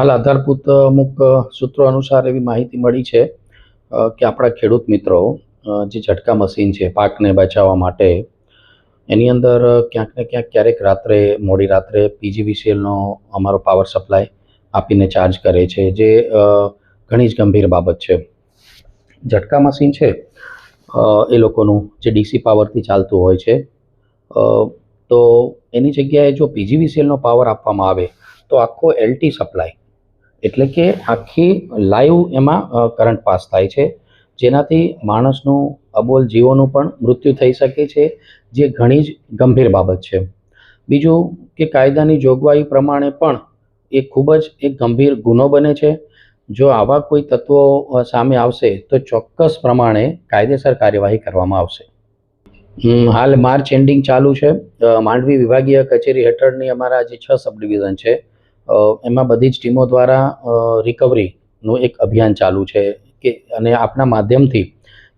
હાલ આધારભૂત અમુક સૂત્રો અનુસાર એવી માહિતી મળી છે કે આપણા ખેડૂત મિત્રો જે ઝટકા મશીન છે, પાકને બચાવવા માટે, એની અંદર ક્યાંક ને ક્યાંક ક્યારેક રાત્રે, મોડી રાત્રે પીજીવીસીએલનો અમારો પાવર સપ્લાય આપીને ચાર્જ કરે છે, જે ઘણી જ ગંભીર બાબત છે. ઝટકા મશીન છે એ લોકોનું જે ડીસી પાવરથી ચાલતું હોય છે તો એની જગ્યાએ જો પીજીવીસીએલનો પાવર આપવામાં આવે, તો આખો એલટી સપ્લાય એટલે કે આખી લાઈવ એમાં કરંટ પાસ થાય છે. જેનાથી માણસનું, અબોલ જીવોનું પણ મૃત્યુ થઈ શકે છે, જે ઘણી જ ગંભીર બાબત છે. બીજું કે કાયદાની જોગવાઈ પ્રમાણે પણ એ ખૂબ જ એક ગંભીર ગુનો બને છે. જો આવા કોઈ તત્વો સામે આવશે, તો ચોક્કસ પ્રમાણે કાયદેસર કાર્યવાહી કરવામાં આવશે. હાલ માર્ચ એન્ડિંગ ચાલુ છે. માંડવી વિભાગીય કચેરી હેઠળની અમારા જે છ સબ ડિવિઝન છે એમાં બધી જ ટીમો દ્વારા રિકવરીનું એક અભિયાન ચાલુ છે કે, અને આપના માધ્યમથી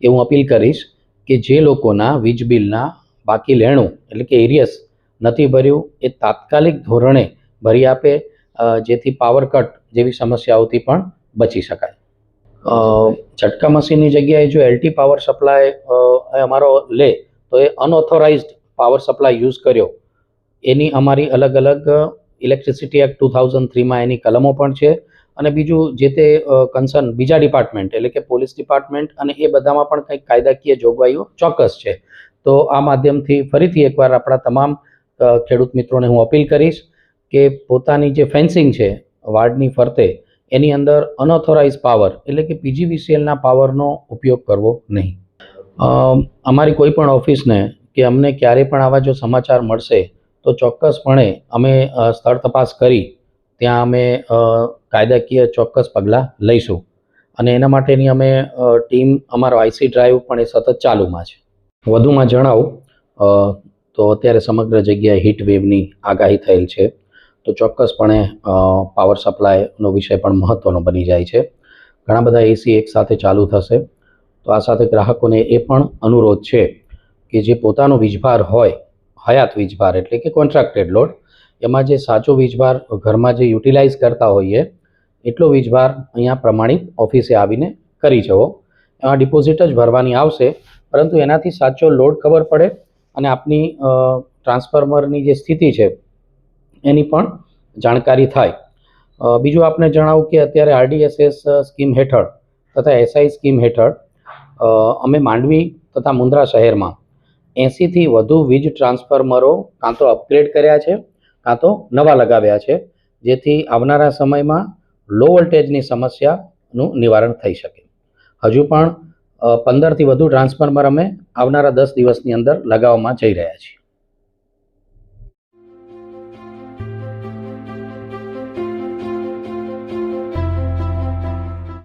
એ હું અપીલ કરીશ કે જે લોકોના વીજ બિલના બાકી લેણું, એટલે કે એરિયસ, નથી ભર્યું, એ તાત્કાલિક ધોરણે ભરી આપે જેથી પાવર કટ જેવી સમસ્યાઓથી પણ બચી શકાય. ઝટકા મશીનની જગ્યાએ જો એલટી પાવર સપ્લાય અમારો લે, તો એ અનઓથોરાઇઝ્ડ પાવર સપ્લાય યુઝ કર્યો. એની અમારી અલગ અલગ ઇલેક્ટ્રિસિટી એક્ટ ટુ થાઉઝન્ડ થ્રીમાં એની કલમો પણ છે. અને બીજું જે તે કન્સર્ન બીજા ડિપાર્ટમેન્ટ એટલે કે પોલીસ ડિપાર્ટમેન્ટ અને એ બધામાં પણ કંઈક કાયદાકીય જોગવાઈઓ ચોક્કસ છે. તો આ માધ્યમથી ફરીથી એકવાર આપણા તમામ ખેડૂત મિત્રોને હું અપીલ કરીશ કે પોતાની જે ફેન્સિંગ છે વાર્ડની ફરતે એની અંદર અનઓથોરાઇઝ પાવર એટલે કે પીજીવીસીએલના પાવરનો ઉપયોગ કરવો નહીં. અમારી કોઈ પણ ઓફિસને કે અમને ક્યારેય પણ આવા જો સમાચાર મળશે તો ચોક્કસપણે અમે સ્થળ તપાસ કરી, ત્યાં અમે કાયદાકીય ચોક્કસ પગલાં લઈશું. અને એના માટેની અમે ટીમ અમારો આઈસી ડ્રાઈવ પણ એ સતત ચાલુમાં છે. વધુમાં જણાવું તો અત્યારે સમગ્ર જગ્યાએ હીટ વેવની આગાહી થયેલ છે. તો ચોક્કસપણે પાવર સપ્લાયનો વિષય પણ મહત્ત્વનો બની જાય છે. ઘણા બધા એસી એકસાથે ચાલુ થશે. તો આ સાથે ગ્રાહકોને એ પણ અનુરોધ છે કે જે પોતાનો વીજભાર હોય હયાત વીજભાર એટલે કે કોન્ટ્રાક્ટેડ લોડ એમાં જે સાચો વીજભાર ઘરમાં જે યુટિલાઇઝ કરતા હોઈએ, એટલો વીજભાર અહીંયા પ્રમાણિત ઓફિસે આવીને કરી જવો. એમાં ડિપોઝિટ જ ભરવાની આવશે, પરંતુ એનાથી સાચો લોડ ખબર પડે અને આપની ટ્રાન્સફોર્મરની જે સ્થિતિ છે, એની પણ જાણકારી થાય. બીજું આપને જણાવું કે અત્યારે આરડીએસએસ સ્કીમ હેઠળ તથા એસઆઈ સ્કીમ હેઠળ અમે માંડવી તથા મુન્દ્રા શહેરમાં એંસીથી વધુ વીજ ટ્રાન્સફોર્મરો કાં તો અપગ્રેડ કર્યા છે, કાં તો નવા લગાવ્યા છે, જેથી આવનારા સમયમાં લો વોલ્ટેજની સમસ્યાનું નિવારણ થઈ શકે. હજુ પણ પંદરથી વધુ ટ્રાન્સફોર્મર અમે આવનારા દસ દિવસની અંદર લગાવવામાં જઈ રહ્યા છીએ.